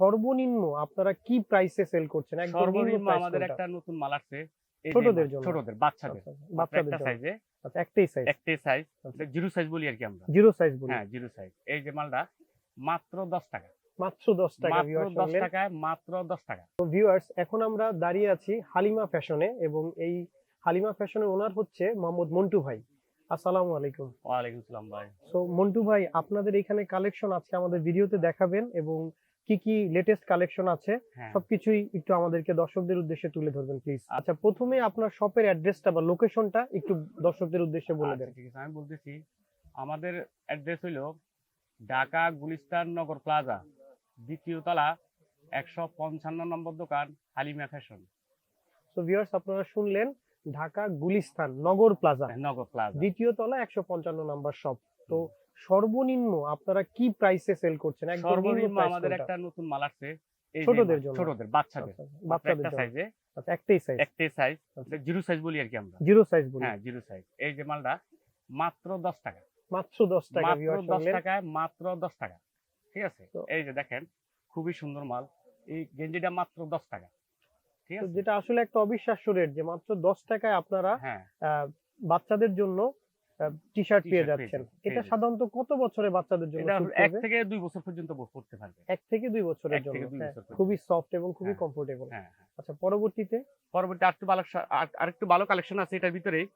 সর্বনিম্ন আপনারা কি প্রাইসে সেল করছেন? সর্বনিম্ন আমাদের একটা নতুন মাল আসছে ছোটদের জন্য? ছোটদের বাচ্চাদের। আচ্ছা, বাচ্চাদের সাইজে আচ্ছা একটাই সাইজ একটাই সাইজ আচ্ছা। জিরো সাইজ বলি আর কি আমরা। জিরো সাইজ বলি। হ্যাঁ জিরো সাইজ এই যে মালটা মাত্র দশ টাকা। মাত্র দশ টাকা মাত্র ভিউয়ার্স দশ টাকায় মাত্র দশ টাকা। তো ভিউয়ার্স এখন আমরা দাঁড়িয়ে আছি হালিমা ফ্যাশনে এবং এই হালিমা ফ্যাশনের ওনার হচ্ছে মোহাম্মদ মন্টু ভাই। আসসালামু আলাইকুম। ওয়ালাইকুম সালাম ভাই। সো মন্টু ভাই আপনাদের এখানে কালেকশন আজকে আমাদের ভিডিওতে দেখাবেন এবং কি কি লেটেস্ট কালেকশন আছে হ্যাঁ। সবকিছুই একটু আমাদেরকে দর্শকদের উদ্দেশ্যে তুলে ধরবেন প্লিজ আচ্ছা। প্রথমে আপনার শপের অ্যাড্রেসটা বা লোকেশনটা একটু দর্শকদের উদ্দেশ্যে বলে আচ্ছা, দেন। ঠিক আছে আমি বলতেছি আমাদের অ্যাড্রেস হইল ঢাকা গুলিস্তান নগর প্লাজা দ্বিতীয় তলা একশো পঞ্চান্ন নম্বর দোকান হালিমা ফ্যাশন সো ভিউয়ার্স আপনারা শুনলেন ঢাকা গুলিস্তান নগর প্লাজা। নগর প্লাজা। দ্বিতীয় তলা একশো পঞ্চান্ন নাম্বার শপ তো সর্বনিম্ন আপনারা কি প্রাইসে সেল করছেন? সর্বনিম্ন আমাদের একটা নতুন মাল আসছে এই যে ছোটদের জন্য? ছোটদের বাচ্চাদের। আচ্ছা, বাচ্চাদের সাইজে আচ্ছা একটাই সাইজ একটাই সাইজ আচ্ছা। জিরো সাইজ বলি আর কি আমরা। জিরো সাইজ বলি। হ্যাঁ জিরো সাইজ এই যে মালটা মাত্র দশ টাকা। মাত্র দশ টাকা মাত্র ভিউয়ার্স দশ শুনলেন টাকায় মাত্র দশ টাকা। ঠিক আছে? এই যে দেখেন খুবই সুন্দর মাল। এই গেঞ্জিটা মাত্র দশ টাকা। ঠিক আছে? যেটা আসলে একটা অবিশ্বাস্য রেট যে মাত্র দশ টাকায় আপনারা হ্যাঁ। বাচ্চাদের জন্য টি শার্ট পেয়ে যাচ্ছেন। এটা সাধারণত কত বছরের বাচ্চাদের জন্য এক থেকে দুই বছর পর্যন্ত পড়তে পারবে। এক থেকে দুই বছরের জন্য। হ্যাঁ। খুবই সফট এবং খুবই। কমফোর্টেবল হ্যাঁ হ্যাঁ। আচ্ছা পরবর্তীতে? পরবর্তী আরেকটু ভালো আরেকটু ভালো কালেকশন আছে এটার ভিতরেই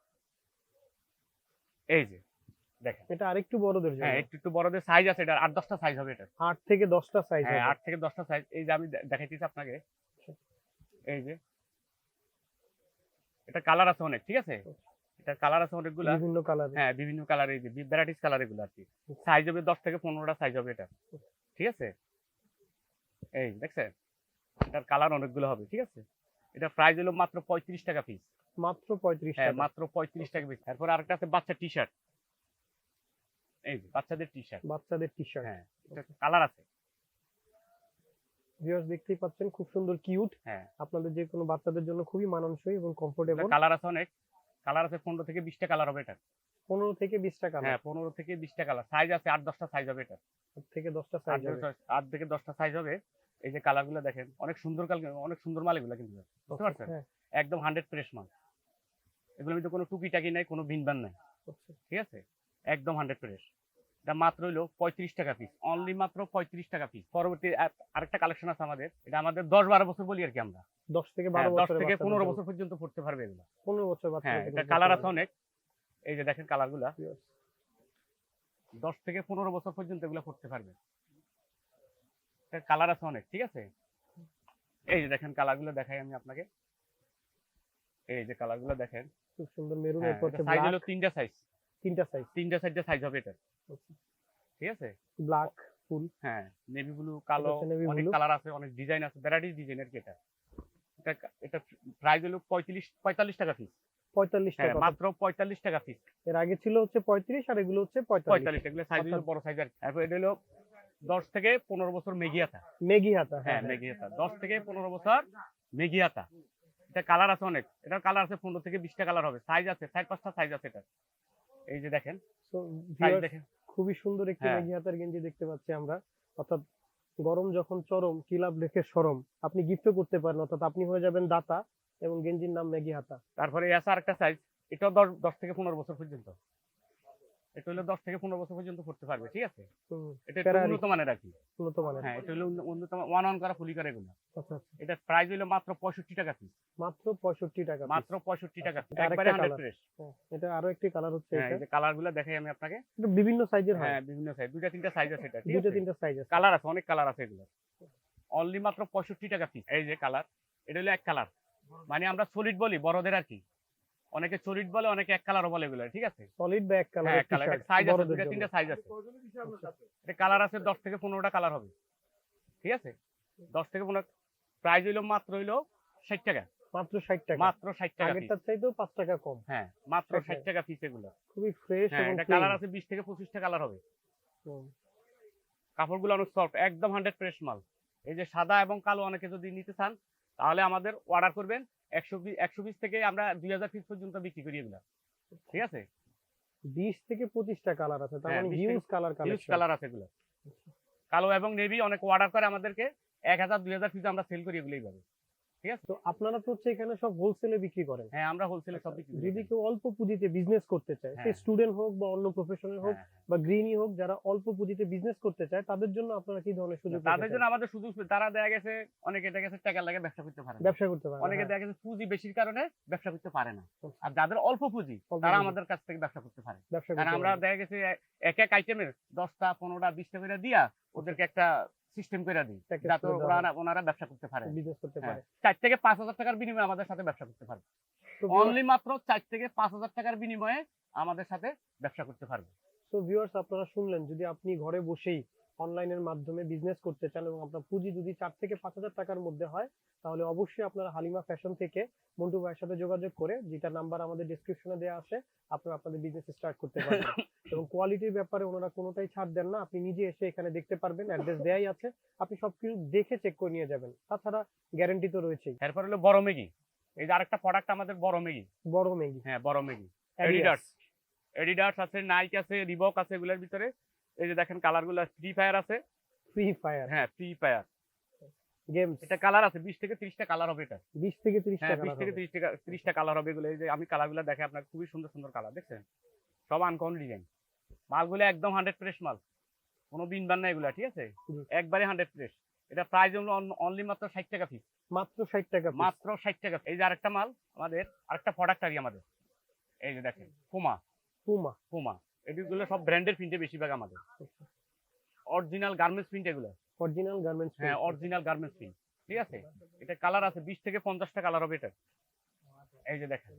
এই যে দেখেন। এটা আরেকটু বড়দের জন্য। হ্যাঁ একটু একটু বড়দের সাইজ আছে এটা আট দশটা সাইজ হবে এটা আট থেকে দশটা সাইজ হ্যাঁ আট থেকে দশটা সাইজ এই যে আমি দেখাইতেছি আপনাকে। এই যে। এটা কালার আছে অনেক ঠিক আছে? এটা কালার আছে অনেকগুলা। বিভিন্ন কালার হ্যাঁ বিভিন্ন কালার এই যে ভ্যারাইটিস কালার এগুলো আর কি। সাইজ হবে দশ থেকে পনেরোটা সাইজ হবে এটা। ঠিক আছে? এই দেখছেন? এটার কালার অনেকগুলো হবে ঠিক আছে? এটা প্রাইস হলো মাত্র পঁয়ত্রিশ টাকা পিস মাত্র পঁয়ত্রিশ হ্যাঁ টাকা। মাত্র পঁয়ত্রিশ টাকা পিস তারপর আরেকটা আছে বাচ্চা টি শার্ট এই যে বাচ্চাদের টি শার্ট বাচ্চাদের টি শার্ট হ্যাঁ এটা কালার আছে। ভিউয়ার্স দেখতেই পাচ্ছেন খুব সুন্দর কিউট হ্যাঁ। আপনাদের যে কোনো বাচ্চাদের জন্য খুবই মানানসই এবং কমফোর্টেবল কালার আছে অনেক। কালার আছে পনেরো থেকে বিশটা কালার হবে এটা পনেরো থেকে বিশটা কালার হ্যাঁ পনেরো থেকে বিশটা কালার সাইজ আছে আট দশটা সাইজ হবে এটা থেকে দশটা সাইজ আট থেকে দশটা সাইজ হবে। এই যে কালারগুলো দেখেন অনেক সুন্দর কাল অনেক সুন্দর মাল এগুলো কিন্তু। বুঝতে পারছেন? হ্যাঁ। একদম হান্ড্রেড ফ্রেশ মাল। এগুলোর মধ্যে কোনো টুকিটাকি নাই কোনো ভিনবান নাই। আচ্ছা। ঠিক আছে? একদম হান্ড্রেড ফ্রেশ এটা মাত্র হইল পঁয়ত্রিশ টাকা পিস অনলি মাত্র পঁয়ত্রিশ টাকা পিস পরবর্তী আরেকটা কালেকশন আছে আমাদের। এটা আমাদের দশ বারো বছর বলি আর কি আমরা। দশ থেকে হ্যাঁ, বারো দশ থেকে পনেরো বছর পর্যন্ত পড়তে পারবে এগুলো। পনেরো বছর হ্যাঁ এটা কালার আছে অনেক। এই যে দেখেন কালারগুলা। দশ থেকে পনেরো বছর পর্যন্ত এগুলো করতে পারবে। কালার আছে অনেক ঠিক আছে? এই যে দেখেন কালারগুলো দেখাই আমি আপনাকে। এই যে কালারগুলো দেখেন। খুব সুন্দর মেরুন এরপর সাইজ হলো তিনটা সাইজ তিনটা সাইজ তিনটা সাইজে সাইজ হবে এটা ঠিক আছে? ব্ল্যাক ফুল হ্যাঁ নেভি ব্লু কালো অনেক কালার আছে অনেক ডিজাইন আছে ভ্যারাইটিস ডিজাইনের কি এটা? এটা এটা প্রাইস হলো পঁয়ত্রিশ পঁয়তাল্লিশ টাকা পিস পঁয়তাল্লিশ হ্যাঁ টাকা মাত্র পঁয়তাল্লিশ টাকা পিস এর আগে ছিল হচ্ছে পঁয়ত্রিশ আর এগুলো হচ্ছে পঁয়তাল্লিশ। এগুলো সাইজ হলো বড় সাইজ আর তারপর এটা হলো দশ থেকে পনেরো বছর মেগি মেগিয়াতা মেগি হাতা হ্যাঁ। মেগিয়াতা দশ থেকে পনেরো বছর মেগি মেগিয়াতা এটা কালার আছে অনেক। এটার কালার আছে পনেরো থেকে বিশটা কালার হবে। সাইজ আছে চার পাঁচটা সাইজ আছে এটা এই যে দেখেন খুবই সুন্দর একটি হ্যাঁ। মেঘি হাতার গেঞ্জি দেখতে পাচ্ছি আমরা। অর্থাৎ গরম যখন চরম কিলাব লেখে সরম? আপনি গিফটও করতে পারেন অর্থাৎ আপনি হয়ে যাবেন দাতা এবং গেঞ্জির নাম মেঘি হাতা তারপরে আছে আরেকটা সাইজ এটাও দশ দশ থেকে পনেরো বছর পর্যন্ত। এটা হলো দশ থেকে পনেরো বছর পর্যন্ত করতে পারবে ঠিক আছে? এটা একটু উন্নত মানের উন্নত মানের। হ্যাঁ এটা হলো উন্নত ওয়ান অন করা ফুলি করে এগুলো। আচ্ছা আচ্ছা। এটা প্রাইস হলো মাত্র পঁয়ষট্টি টাকা পিস মাত্র পঁয়ষট্টি টাকা মাত্র পঁয়ষট্টি টাকা একবারে হান্ড্রেড। ফ্রেশ হ্যাঁ, এটা আরও একটি কালার হচ্ছে হ্যাঁ এই যে কালারগুলো দেখাই আমি আপনাকে। বিভিন্ন সাইজের হ্যাঁ। বিভিন্ন সাইজ দুইটা তিনটা সাইজ আছে এটা আছে? তিনটা সাইজ আছে। কালার আছে অনেক কালার আছে এগুলো। অনলি মাত্র পঁয়ষট্টি টাকা পিস এই যে কালার এটা হলো এক কালার মানে আমরা সলিড বলি বড়দের আর কি। অনেকে সলিড বলে অনেকে এক কালারও বলে এগুলো ঠিক আছে? সলিড ব্যাক কালার হ্যাঁ এক কালার সাইজ আছে জন্য। তিনটা সাইজ আছে। এটা কালার আছে দশ থেকে পনেরোটা কালার হবে ঠিক আছে? দশ থেকে পনেরো প্রাইস হইল মাত্র হইল ষাট টাকা। মাত্র ষাট টাকা। মাত্র ষাট টাকা piece। আগেরটার চাইতেও পাঁচ টাকা কম। হ্যাঁ মাত্র ষাট ষাট টাকা। পিস এগুলো। খুবই ফ্রেশ হ্যাঁ এবং এটা কালার আছে বিশ থেকে পঁচিশটা কালার হবে। কাপড়গুলো অনেক সফট একদম হান্ড্রেড ফ্রেশ মাল। এই যে সাদা এবং কালো অনেকে যদি নিতে চান তাহলে আমাদের অর্ডার করবেন। একশো একশো পিস থেকে আমরা দুই হাজার পিস পর্যন্ত বিক্রি করি এগুলা ঠিক আছে? বিশ থেকে পঁচিশটা কালার আছে তার হ্যাঁ, মানে হিউজ কালার হিউজ কালার আছে এগুলো। কালো এবং নেভি অনেক অর্ডার করে আমাদেরকে। এক হাজার দুই হাজার পিস আমরা সেল করি এগুলো এইভাবে। ঠিক আছে? তো আপনারা তো হচ্ছে এখানে সব হোলসেলে বিক্রি করেন। হ্যাঁ আমরা হোলসেলে সব বিক্রি যদি কেউ অল্প পুঁজিতে বিজনেস করতে চায় সে হ্যাঁ। স্টুডেন্ট হোক বা অন্য প্রফেশনাল হোক হ্যাঁ, বা গৃহিণী হোক যারা অল্প পুঁজিতে বিজনেস করতে চায় তাদের জন্য আপনারা কি ধরনের সুযোগ তাদের জন্য আমাদের শুধু তারা দেখা গেছে অনেকে দেখা গেছে টাকা লাগে ব্যবসা করতে পারে ব্যবসা করতে পারে অনেকে দেখা গেছে পুঁজি বেশির কারণে ব্যবসা করতে পারে না। আর যাদের অল্প পুঁজি তারা আমাদের কাছ থেকে ব্যবসা করতে পারে। ব্যবসা কারণ আমরা। দেখা গেছে এক এক আইটেমের দশটা পনেরোটা বিশটা করে দিয়া ওদেরকে একটা সিস্টেম করে দিই যাতে ওনারা ওনারা ব্যবসা করতে পারে। বিজনেস করতে হ্যাঁ, পারে। চার থেকে পাঁচ হাজার টাকার বিনিময়ে আমাদের সাথে ব্যবসা করতে পারবে। তো অনলি মাত্র চার থেকে পাঁচ হাজার টাকার বিনিময়ে আমাদের সাথে ব্যবসা করতে পারবে। তো ভিউয়ার্স আপনারা শুনলেন যদি আপনি ঘরে বসেই অনলাইনের মাধ্যমে বিজনেস করতে চান এবং আপনার পুঁজি যদি চার থেকে পাঁচ হাজার টাকার মধ্যে হয় তাহলে অবশ্যই আপনারা হালিমা ফ্যাশন থেকে মন্টু ভাইয়ের সাথে যোগাযোগ করে যেটা নাম্বার আমাদের ডিসক্রিপশনে দেওয়া আছে আপনারা আপনাদের বিজনেস স্টার্ট করতে পারবেন। এবং কোয়ালিটির ব্যাপারে ওনারা কোনোটাই ছাড় দেন না আপনি নিজে এসে এখানে দেখতে পারবেন অ্যাড্রেস দেয়াই আছে আপনি সবকিছু দেখে চেক করে নিয়ে যাবেন। তাছাড়া গ্যারান্টি তো রয়েছে এরপর হলো বড় মেগি এই যে আরেকটা প্রোডাক্ট আমাদের বড় মেগি বড় মেগি হ্যাঁ বড় মেগি। এডিডাস এডিডাস আছে নাইক আছে রিবক আছে এগুলোর ভিতরে এই যে দেখেন কালারগুলো ফ্রি ফায়ার আছে। ফ্রি ফায়ার হ্যাঁ ফ্রি ফায়ার গেমস এটা কালার আছে বিশ থেকে ত্রিশটা কালার হবে এটা। বিশ থেকে তিরিশ হ্যাঁ টাকা বিশ থেকে ত্রিশ টাকা ত্রিশটা কালার হবে এগুলো। এই যে আমি কালারগুলো দেখে আপনার খুবই সুন্দর সুন্দর কালার দেখছেন? সব আনকমন ডিজাইন মালগুলো একদম হান্ড্রেড ফ্রেশ মাল। কোনো বিন বান না এগুলা ঠিক আছে? একবারে হান্ড্রেড ফ্রেশ এটা প্রাইস হলো অনলি মাত্র ষাট টাকা পিস মাত্র ষাট টাকা piece। মাত্র ষাট টাকা এই যে আরেকটা মাল আমাদের আরেকটা প্রোডাক্ট আর আমাদের। এই যে দেখেন পুমা পুমা পুমা এগুলো সব ব্র্যান্ডের প্রিন্টে বেশিরভাগ আমাদের। অরিজিনাল গার্মেন্টস প্রিন্ট এগুলো। অরিজিনাল গার্মেন্টস হ্যাঁ অরিজিনাল গার্মেন্টস প্রিন্ট ঠিক আছে? এটা কালার আছে বিশ থেকে পঞ্চাশটা কালার হবে এটা এই যে দেখেন।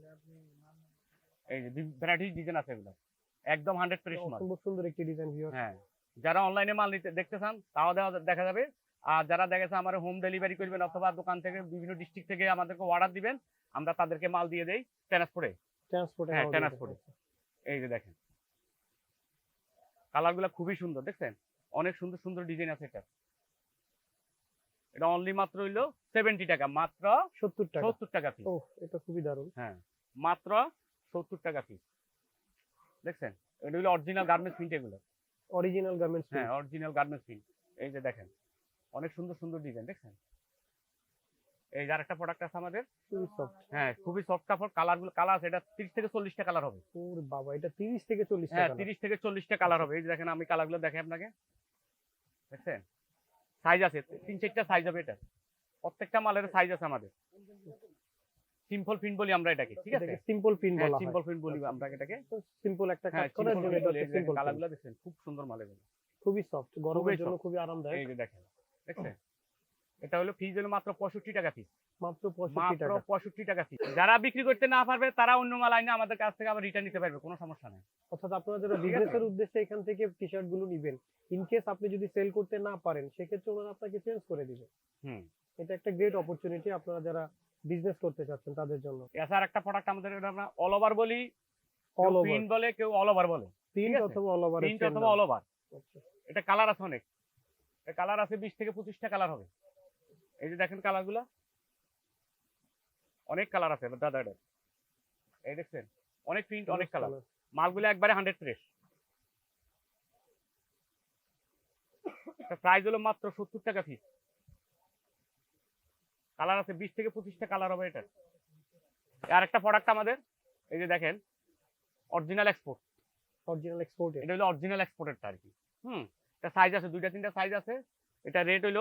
এই যে ভ্যারাইটি ডিজাইন আছে এগুলো। একদম হান্ড্রেড ফ্রেশ মাল অসম্ভব সুন্দর একটি ডিজাইন হ্যাঁ। যারা অনলাইনে মাল নিতে দেখতে চান তাও দেখা যাবে। আর যারা দেখেছে আমার হোম ডেলিভারি করবেন অথবা দোকান থেকে বিভিন্ন ডিস্ট্রিক্ট থেকে আমাদেরকে অর্ডার দিবেন আমরা তাদেরকে মাল দিয়ে দেই ট্রান্সপোর্টে ট্রান্সপোর্ট হ্যাঁ, এ। এই যে দেখেন। কালারগুলো খুবই সুন্দর দেখছেন? অনেক সুন্দর সুন্দর ডিজাইন আছে এটা। এটা অনলি মাত্র হইল সেভেন্টি টাকা মাত্র 70 টাকা। সত্তর টাকা পিস এটা খুবই দারুণ। হ্যাঁ মাত্র সত্তর টাকা পিস দেখছেন? এটা হলো অরিজিনাল গার্মেন্টস প্রিন্ট এগুলো। অরিজিনাল গার্মেন্টস হ্যাঁ অরিজিনাল গার্মেন্টস প্রিন্ট এই যে দেখেন অনেক সুন্দর সুন্দর ডিজাইন দেখছেন? এই যে আরেকটা প্রোডাক্ট আছে আমাদের হ্যাঁ খুবই সফট কাপড় কালারগুলো কালার আছে এটা তিরিশ থেকে চল্লিশটা কালার হবে। ওর বাবা এটা 30 থেকে 40 হ্যাঁ তিরিশ থেকে চল্লিশটা কালার হবে। এই যে দেখেন আমি কালারগুলো দেখে আপনাকে। দেখছেন? সাইজ আছে তিন চারটা সাইজ হবে এটা। প্রত্যেকটা মালের সাইজ আছে আমাদের। সিম্পল প্রিন্ট বলি আমরা এটাকে ঠিক আছে? সিম্পল প্রিন্ট বলা হয়। সিম্পল প্রিন্ট বলি আমরা এটাকে। সিম্পল একটা হ্যাঁ কাজ করার জন্য এটা হচ্ছে সিম্পল কালারগুলো দেখছেন খুব সুন্দর মাল এগুলো। খুবই সফট গরমের জন্য খুবই আরামদায়ক। এই যে দেখেন দেখছেন? এটা হলো ফিজ হলো মাত্র পঁয়ষট্টি টাকা পিস মাত্র 65 মাত্র টাকা। পঁয়ষট্টি টাকা পিস যারা বিক্রি করতে না পারবে তারা অন্য মাল আইনে আমাদের কাছ থেকে আবার রিটার্ন নিতে পারবে কোনো সমস্যা নেই। অর্থাৎ আপনারা যারা বিজনেসের উদ্দেশ্যে এখান থেকে টি শার্টগুলো নিবেন ইন কেস আপনি যদি সেল করতে না পারেন সেক্ষেত্রে ওনারা আপনাকে চেঞ্জ করে দিবে। হুম। এটা একটা গ্রেট অপরচুনিটি আপনারা যারা বিজনেস করতে চাচ্ছেন তাদের জন্য। এছাড়া একটা প্রোডাক্ট আমাদের এটা আমরা অল ওভার বলি। অল ওভার বলে কেউ অল ওভার বলে। প্রিন্ট অথবা অল ওভার প্রিন্ট অথবা অল ওভার এটা কালার আছে অনেক। কালার আছে বিশ থেকে পঁচিশটা কালার হবে। এই যে দেখেন কালারগুলা অনেক কালার আছে দাদা এটা এই দেখছেন অনেক প্রিন্ট অনেক কালার মালগুলো একবারে হান্ড্রেড ফ্রেশ প্রাইস হলো মাত্র সত্তর টাকা পিস কালার আছে বিশ থেকে পঁচিশটা কালার হবে এটা আর একটা প্রোডাক্ট আমাদের এই যে দেখেন অরিজিনাল এক্সপোর্ট অরিজিনাল এক্সপোর্ট এটা হলো অরিজিনাল এক্সপোর্টেরটা আর কি। হুম এটা সাইজ আছে দুইটা তিনটা সাইজ আছে। এটা রেট হইল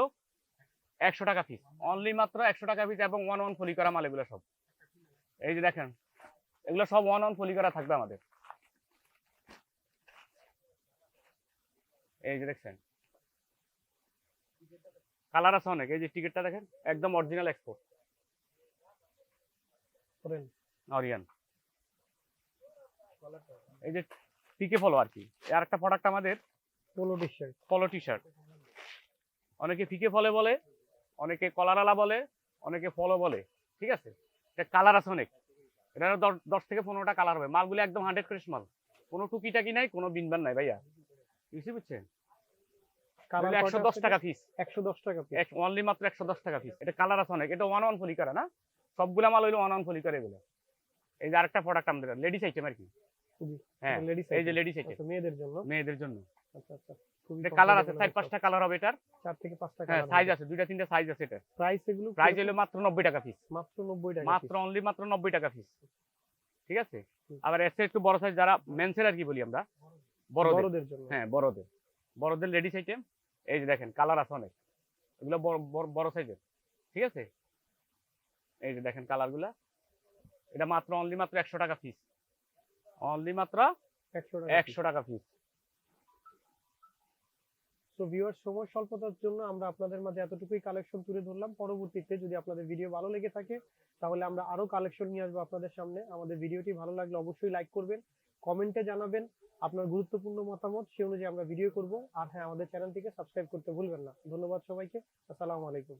একশো টাকা পিস অনলি মাত্র একশো টাকা পিস এবং ওয়ান ওয়ান ফলি করা মাল এগুলো সব। এই যে দেখেন এগুলো সব ওয়ান ওয়ান ফলি করা থাকবে আমাদের। এই যে দেখছেন কালার আছে অনেক। এই যে টিকিটটা দেখেন একদম অরিজিনাল এক্সপোর্ট অরিয়ান এই যে পিকে ফলো আর কি। আর একটা প্রোডাক্ট আমাদের পোলো টি শার্ট পলো টি শার্ট অনেকে ফিকে ফলে বলে অনেকে কলারালা বলে অনেকে ফলো বলে ঠিক আছে? এটা কালার আছে অনেক। এটা দশ দশ থেকে পনেরোটা কালার হবে। মালগুলো একদম হান্ড্রেড ফ্রেশ মাল। কোনো টুকিটাকি নাই কোনো বিনবান নাই ভাইয়া। বুঝতে বুঝছেন একশো দশ টাকা পিস 110 টাকা পিস অনলি মাত্র একশো দশ টাকা পিস এটা কালার আছে অনেক। এটা ওয়ান ওয়ান ফলি করা না। সবগুলা মাল হইল ওয়ান ওয়ান ফলি করে এগুলো। এই যে আরেকটা প্রোডাক্ট আমাদের। লেডিস আইটেম আর কি। হ্যাঁ লেডিস এই যে লেডিস আইটেম মেয়েদের জন্য? মেয়েদের জন্য। আচ্ছা আচ্ছা। কালার আছে চার পাঁচটা কালার হবে এটার। চার থেকে পাঁচটা হ্যাঁ কালার সাইজ আছে দুইটা তিনটা সাইজ আছে এটা। প্রাইস এগুলো প্রাইস? হলো মাত্র নব্বই টাকা পিস মাত্র নব্বই টাকা মাত্র অনলি মাত্র নব্বই টাকা পিস ঠিক আছে? আবার এর একটু বড় সাইজ যারা মেন্সের আর কি বলি আমরা বড়দের। বড়দের জন্য। হ্যাঁ বড়দের। বড়দের লেডিস আইটেম এই যে দেখেন কালার আছে অনেক। এগুলো বড় বড়- সাইজের ঠিক আছে? এই যে দেখেন কালারগুলা এটা মাত্র অনলি মাত্র একশো টাকা পিস অনলি মাত্র একশো টাকা একশো তো ভিউয়ার সময় স্বল্পতার জন্য আমরা আপনাদের মাঝে এতটুকুই কালেকশন তুলে ধরলাম। পরবর্তীতে যদি আপনাদের ভিডিও ভালো লেগে থাকে, তাহলে আমরা আরও কালেকশন নিয়ে আসব আপনাদের সামনে। আমাদের ভিডিওটি ভালো লাগলে অবশ্যই লাইক করবেন কমেন্টে জানাবেন। আপনার গুরুত্বপূর্ণ মতামত সে অনুযায়ী আমরা ভিডিও করব। আর হ্যাঁ আমাদের চ্যানেলটিকে সাবস্ক্রাইব করতে ভুলবেন না। ধন্যবাদ সবাইকে। আসসালামু আলাইকুম।